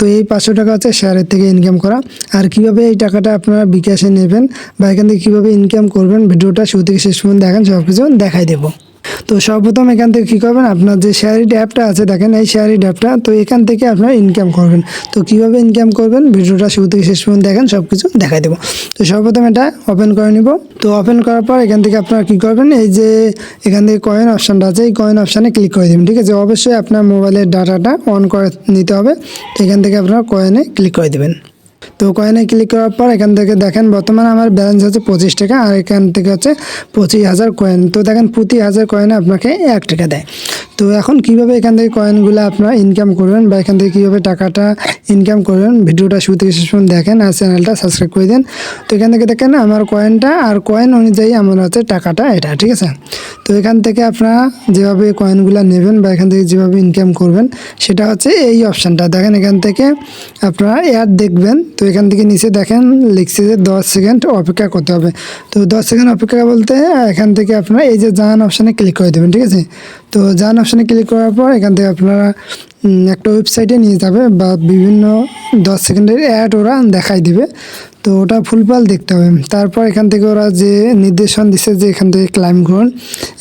তো এই পাঁচশো টাকা হচ্ছে শেয়ারের থেকে ইনকাম করা। আর কীভাবে এই টাকাটা আপনারা বিকাশে নেবেন বা এখান থেকে কীভাবে ইনকাম করবেন, ভিডিওটা শুরু থেকে শেষ পর্যন্ত দেখেন সব কিছু দেখাই দেবো। তো সর্বপ্রথম এখান থেকে কী করবেন? আপনার যে শেয়ারিট অ্যাপটা আছে, দেখেন এই শেয়ারিট অ্যাপটা তো এখান থেকে আপনারা ইনকাম করবেন। তো কীভাবে ইনকাম করবেন? ভিডিওটা শুরু থেকে শেষ পর্যন্ত দেখেন সব কিছু দেখাই দেবো। তো সর্বপ্রথম এটা ওপেন করে নিব। তো ওপেন করার পর এখান থেকে আপনারা কী করবেন? এই যে এখান থেকে কয়েন অপশানটা আছে, এই কয়েন অপশানে ক্লিক করে দেবেন, ঠিক আছে? অবশ্যই আপনার মোবাইলের ডাটাটা অন করে নিতে হবে। তো এখান থেকে আপনারা কয়েনে ক্লিক করে দেবেন। তো কয়েনে ক্লিক করার পর এখান থেকে দেখেন বর্তমানে আমার ব্যালেন্স হচ্ছে পঁচিশ টাকা আর এখান থেকে হচ্ছে পঁচিশ হাজার কয়েন তো দেখেন প্রতি হাজার কয়েনে আপনাকে এক টাকা দেয়। তো এখন কীভাবে এখান থেকে কয়েনগুলো আপনারা ইনকাম করবেন বা এখান থেকে কীভাবে টাকাটা ইনকাম করবেন, ভিডিওটা শুরু থেকে শেষ পর্যন্ত দেখেন আর চ্যানেলটা সাবস্ক্রাইব করে দেন। তো এখান থেকে দেখেন আমার কয়েনটা আর কয়েন অনুযায়ী আমার হচ্ছে টাকাটা এটা, ঠিক আছে? তো এখান থেকে আপনারা যেভাবে কয়েনগুলো নেবেন বা এখান থেকে যেভাবে ইনকাম করবেন, সেটা হচ্ছে এই অপশানটা দেখেন এখান থেকে আপনারা অ্যাড দেখবেন, তো এখান থেকে নিচে দেখেন, লিখছে যে দশ সেকেন্ড অপেক্ষা করতে হবে। তো দশ সেকেন্ড অপেক্ষা বলতে এখান থেকে আপনারা এই যে জান অপশানে ক্লিক করে দেবেন, ঠিক আছে? তো জান ক্লিক করার পর এখান থেকে আপনারা একটা ওয়েবসাইটে নিয়ে যাবে বা বিভিন্ন দশ সেকেন্ডের অ্যাড ওরা দেখাই দিবে। তো ওটা ফুলপাল দেখতে হবে। তারপর এখান থেকে ওরা যে নির্দেশন দিচ্ছে যে এখান থেকে ক্লাইম করুন,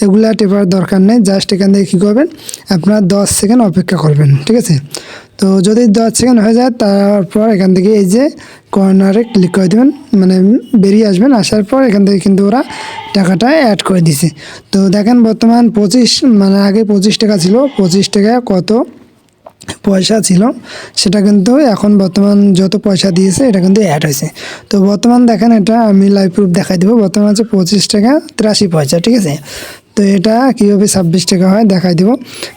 এগুলা টেপার দরকার নেই। জাস্ট এখান থেকে কী করবেন? আপনারা দশ সেকেন্ড অপেক্ষা করবেন, ঠিক আছে? তো যদি দশ সেকেন্ড হয়ে যায়, তারপর এখান থেকে এই যে কর্নারে ক্লিক করে দেবেন মানে বেরিয়ে আসবেন, আসার পর এখান থেকে কিন্তু ওরা টাকাটা অ্যাড করে দিছে। তো দেখেন বর্তমান পঁচিশ মানে আগে পঁচিশ টাকা ছিল, পঁচিশ টাকা কত পয়সা ছিল, সেটা কিন্তু এখন বর্তমান যত পয়সা দিয়েছে, এটা কিন্তু অ্যাড হয়েছে। তো বর্তমান দেখেন এটা আমি লাইভ প্রুফ দেখাই দেবো, বর্তমান হচ্ছে পঁচিশ টাকা তিরাশি পয়সা, ঠিক আছে? তো এটা কীভাবে ছাব্বিশ টাকা হয় দেখাই দেবো।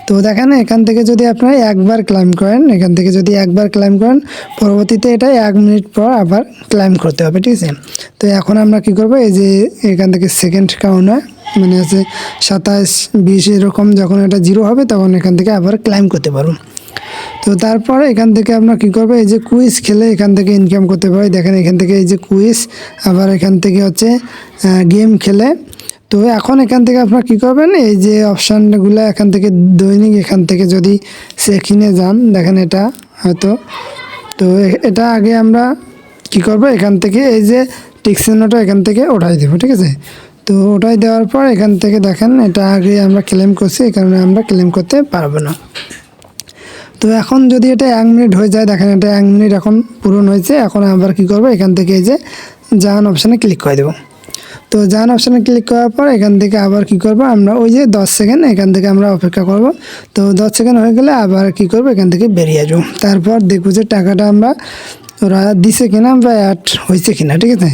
তো দেখেন, এখান থেকে যদি আপনারা একবার ক্লাইম করেন, এখান থেকে যদি একবার ক্লাইম করেন, পরবর্তীতে এটা এক মিনিট পর আবার ক্লাইম করতে হবে, ঠিক আছে? তো এখন আমরা কি করব, এই যে এখান থেকে সেকেন্ড কাউন্ট হয় মানে আছে সাতাশ, বিশ এরকম যখন এটা জিরো হবে, তখন এখান থেকে আবার ক্লাইম করতে পারব। তো তারপর এখান থেকে আপনার কী করবে, এই যে কুইজ খেলে এখান থেকে ইনকাম করতে পারে। দেখেন, এখান থেকে এই যে কুইজ আবার এখান থেকে হচ্ছে গেম খেলে তো এখন এখান থেকে আপনার কী করবেন? এই যে অপশানগুলো এখান থেকে দৈনিক, এখান থেকে যদি সেখিনে যান, দেখেন এটা হয়তো। তো এটা আগে আমরা কি করব? এখান থেকে এই যে টিকসিনোটা এখান থেকে ওঠাই দেবো, ঠিক আছে? তো ওটাই দেওয়ার পর এখান থেকে দেখেন, এটা আগে আমরা ক্লেম করছি, এই কারণে আমরা ক্লেম করতে পারব না। তো এখন যদি এটা এক মিনিট হয়ে যায়, দেখেন এটা এক মিনিট এখন পূরণ হয়েছে, এখন আবার কি করব? এখান থেকে এই যে জাহান অপশানে ক্লিক করে দেবো। তো জাহান অপশানে ক্লিক করার পর এখান থেকে আবার কি করব? আমরা ওই যে দশ সেকেন্ড এখান থেকে আমরা অপেক্ষা করব। তো দশ সেকেন্ড হয়ে গেলে আবার কি করব? এখান থেকে বেরিয়ে আসব তারপর দেখব যে টাকাটা আমরা, ওরা দিছে কিনা বা অ্যাড হয়েছে কিনা, ঠিক আছে?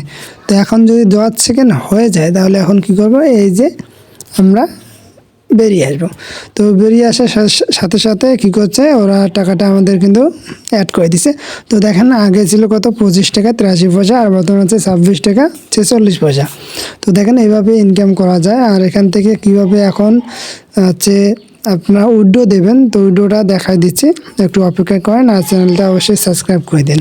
তো এখন যদি দশ সেকেন্ড হয়ে যায়, তাহলে এখন কি করব? এই যে আমরা বেরিয়ে আসব। তো বেরিয়ে আসার সাথে সাথে কী করছে, ওরা টাকাটা আমাদের কিন্তু অ্যাড করে দিছে। তো দেখেন আগে ছিল কত? পঁচিশ টাকা, তিরাশি পয়সা, আর বর্তমানে হচ্ছে ছাব্বিশ টাকা, ছেচল্লিশ পয়সা। তো দেখেন এইভাবে ইনকাম করা যায়, আর এখান থেকে কীভাবে এখন হচ্ছে আপনারা উড্ডো দেবেন, তো উড্ডোটা দেখাই দিচ্ছি। একটু অপেক্ষা করেন, আর চ্যানেলটা অবশ্যই সাবস্ক্রাইব করে দিন।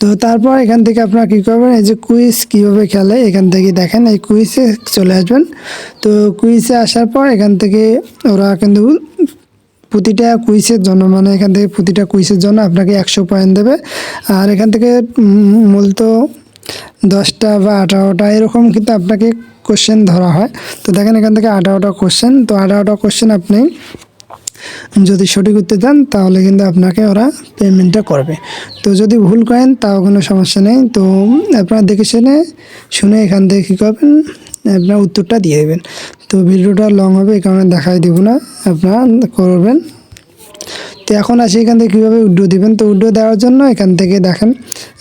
তো তারপর এখান থেকে আপনারা কী করবেন, এই যে কুইজ কীভাবে খেলে, এখান থেকে দেখেন, এই কুইজে চলে আসবেন। তো কুইজে আসার পর এখান থেকে ওরা কিন্তু প্রতিটা কুইজের জন্য মানে এখান থেকে প্রতিটা কুইজের জন্য আপনাকে একশো পয়েন্ট দেবে। আর এখান থেকে মূলত দশটা বা আঠারোটা, এরকম কিন্তু আপনাকে কোশ্চেন ধরা হয়। তো দেখেন এখান থেকে আঠারোটা কোশ্চেন তো আঠারোটা কোশ্চেন আপনি যদি সঠিক উত্তর দেন, তাহলে কিন্তু আপনাকে ওরা পেমেন্টটা করবে। তো যদি ভুল করেন, তাও কোনো সমস্যা নেই। তো আপনারা দেখে শুনে শুনে এখান থেকে কী করবেন? আপনার উত্তরটা দিয়ে দেবেন। তো ভিডিওটা লং হবে, এই কারণে দেখাই দেবো না। আপনারা করবেন। তো এখন আসি এখান থেকে কীভাবে উড্ডো দিবেন? তো উড্ডো দেওয়ার জন্য এখান থেকে দেখেন,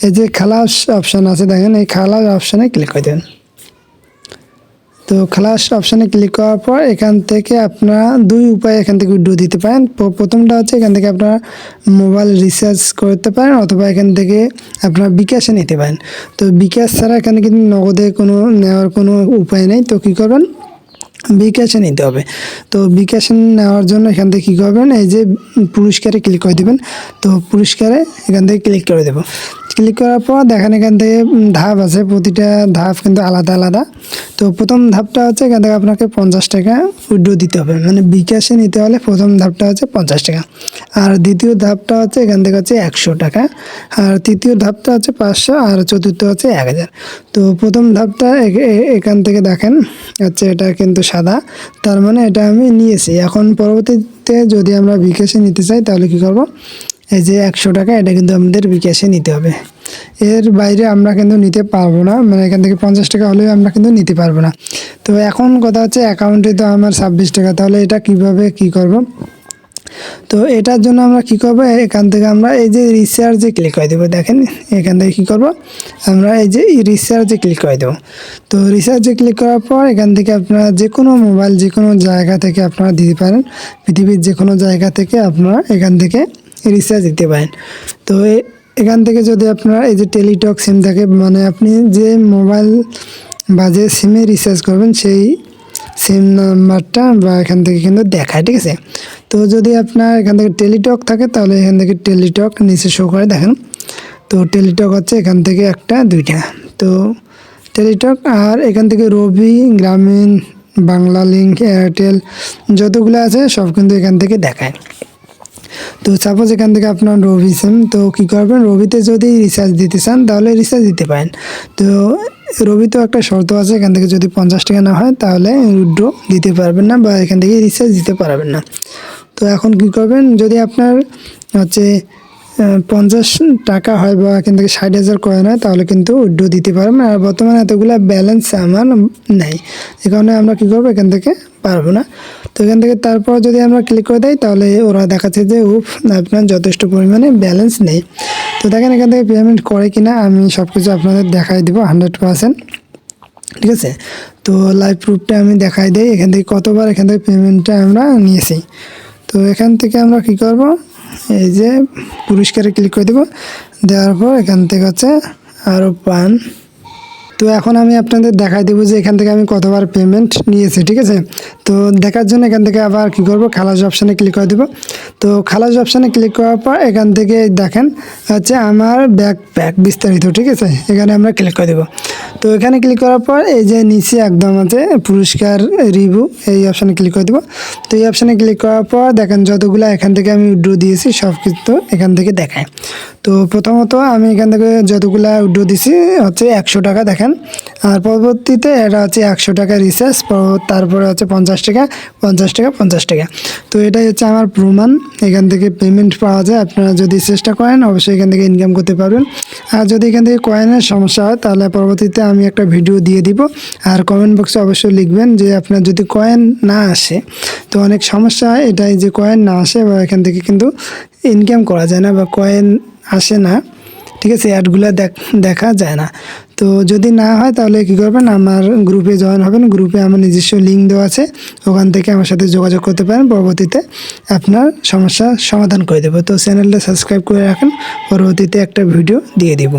এই যে খালাস অপশান আছে, দেখেন, এই খালাস অপশানে ক্লিক করে দেবেন। তো খালাস অপশানে ক্লিক করার পর এখান থেকে আপনারা দুই উপায়ে এখান থেকে উইড্রো দিতে পারেন। প্রথমটা হচ্ছে এখান থেকে আপনারা মোবাইল রিচার্জ করতে পারেন অথবা এখান থেকে আপনারা বিকাশে নিতে পারেন। তো বিকাশ ছাড়া এখানে কিন্তু নগদে কোনো, নেওয়ার কোনো উপায় নেই। তো কী করবেন? বিকাশে নিতে হবে। তো বিকাশে নেওয়ার জন্য এখান থেকে কী করবেন? এই যে পুরস্কারে ক্লিক করে দেবেন। তো পুরস্কারে এখান থেকে ক্লিক করে দেবো। ক্লিক করার পর দেখেন এখান থেকে ধাপ আছে, প্রতিটা ধাপ কিন্তু আলাদা আলাদা। তো প্রথম ধাপটা হচ্ছে এখান থেকে আপনাকে পঞ্চাশ টাকা উইড্রো দিতে হবে। মানে বিকাশে নিতে হলে প্রথম ধাপটা হচ্ছে পঞ্চাশ টাকা। আর দ্বিতীয় ধাপটা হচ্ছে এখান থেকে হচ্ছে একশো টাকা। আর তৃতীয় ধাপটা হচ্ছে পাঁচশো, আর চতুর্থ হচ্ছে এক হাজার। তো প্রথম ধাপটা এখান থেকে দেখেন, হচ্ছে এটা কিন্তু সাদা। তার মানে এটা আমি নিয়েছি। এখন পরবর্তীতে যদি আমরা বিকাশে নিতে চাই তাহলে কি করব? এই যে একশো টাকা, এটা কিন্তু আমাদের বিকাশে নিতে হবে। এর বাইরে আমরা কিন্তু নিতে পারব না মানে এখান থেকে পঞ্চাশ টাকা হলেও আমরা কিন্তু নিতে পারব না। তো এখন কথা হচ্ছে অ্যাকাউন্টে তো আমার ছাব্বিশ টাকা, তাহলে এটা কীভাবে কি করব? তো এটার জন্য আমরা কি করব? এখান থেকে আমরা এই যে রিচার্জে ক্লিক করে দেবো, দেখেন এখান থেকে কি করব? আমরা এই যে রিচার্জে ক্লিক করে দেবো। তো রিচার্জে ক্লিক করার পর এখান থেকে আপনারা যে কোনো মোবাইল যে কোনো জায়গা থেকে আপনারা দিতে পারেন। পৃথিবীর যে কোনো জায়গা থেকে আপনারা এখান থেকে রিচার্জ দিতে পারেন। তো এখান থেকে যদি আপনার এই যে টেলিটক সিম থাকে মানে আপনি যে মোবাইল বা যে সিমে রিচার্জ করবেন, সেই সিম নাম্বারটা বা এখান থেকে কিন্তু দেখায় ঠিক আছে? তো যদি আপনার এখান থেকে টেলিটক থাকে, তাহলে এখান থেকে টেলিটক নিচে শো করে দেখেন। তো টেলিটক হচ্ছে এখান থেকে একটা, দুইটা। তো টেলিটক আর এখান থেকে রবি, গ্রামীণ, বাংলা লিঙ্ক, এয়ারটেল, যতগুলো আছে, সব কিন্তু এখান থেকে দেখায়। তো সাপোজ এখান থেকে আপনার রবি সিম তো কী করবেন? রবিতে যদি রিচার্জ দিতে চান, তাহলে রিচার্জ দিতে পারেন। তো রবি তো একটা শর্ত আছে, এখান থেকে যদি পঞ্চাশ টাকা না হয়, তাহলে উইড্রো দিতে পারবেন না বা এখান থেকে রিচার্জ দিতে পারবেন না। তো এখন কি করবেন? যদি আপনার হচ্ছে পঞ্চাশ টাকা হয় বা এখান থেকে ষাট হাজার কয়েন হয় তাহলে কিন্তু উইড্রো দিতে পারবেন আর বর্তমানে এতগুলো ব্যালেন্স আমার নেই। এই কারণে আমরা কী করব? এখান থেকে পারব না। তো এখান থেকে তারপর যদি আমরা ক্লিক করে দেই, তাহলে ওরা দেখাচ্ছে যে, উফ, আপনার যথেষ্ট পরিমাণে ব্যালেন্স নেই। তো দেখেন এখান থেকে পেমেন্ট করে কিনা, আমি সব কিছু আপনাদের দেখাই দেবো হান্ড্রেড পার্সেন্ট ঠিক আছে? তো লাইভ প্রুফটা আমি দেখাই দিই, এখান থেকে কতবার এখান থেকে পেমেন্টটা আমরা নিয়েছি। তো এখান থেকে আমরা কি করব? এই যে পুরস্কারে ক্লিক করে দেবো। দেওয়ার পর এখান থেকে হচ্ছে আরও পান। তো এখন আমি আপনাদের দেখাই দেবো যে এখান থেকে আমি কতবার পেমেন্ট নিয়েছি, ঠিক আছে? তো দেখার জন্য এখান থেকে আবার কি করব? খালাস অপশানে ক্লিক করে দেবো। তো খালাস অপশানে ক্লিক করার পর এখান থেকে দেখেন হচ্ছে আমার ব্যাক প্যাক বিস্তারিত, ঠিক আছে? এখানে আমরা ক্লিক করে দেবো। তো এখানে ক্লিক করার পর এই যে নিচে একদম আছে পুরস্কার রিভিউ এই অপশানে ক্লিক করে দেবো। তো এই অপশানে ক্লিক করার পর দেখেন যতগুলো এখান থেকে আমি উইড্রো দিয়েছি, সব কিছু এখান থেকে দেখায়। তো প্রথমত আমি এখান থেকে যতগুলো উইড্রো দিছি হচ্ছে একশো টাকা দেখেন। আর পরবর্তীতে এটা হচ্ছে একশো টাকা রিচার্জ তারপরে হচ্ছে পঞ্চাশ টাকা পঞ্চাশ টাকা পঞ্চাশ টাকা। তো এটাই হচ্ছে আমার প্রমাণ, এখান থেকে পেমেন্ট পাওয়া যায়। আপনারা যদি চেষ্টা করেন, অবশ্যই এখান থেকে ইনকাম করতে পারবেন। আর যদি এখান থেকে কয়েনের সমস্যা হয়, তাহলে পরবর্তীতে আমি একটা ভিডিও দিয়ে দিব। আর কমেন্ট বক্সে অবশ্যই লিখবেন যে আপনার যদি কয়েন না আসে, তো অনেক সমস্যা হয়। এটাই যে কয়েন না আসে বা এখান থেকে কিন্তু ইনকাম করা যায় না বা কয়েন আসে না। ঠিক আছে অ্যাডগুলো দেখা যায় না। তো যদি না হয় তাহলে কী করবেন? আমার গ্রুপে জয়েন হবেন। গ্রুপে আমার নিজস্ব লিঙ্ক দেওয়া আছে। ওখান থেকে আমার সাথে যোগাযোগ করতে পারেন। পরবর্তীতে আপনার সমস্যার সমাধান করে দেবো। তো চ্যানেলটা সাবস্ক্রাইব করে রাখেন। পরবর্তীতে একটা ভিডিও দিয়ে দিব।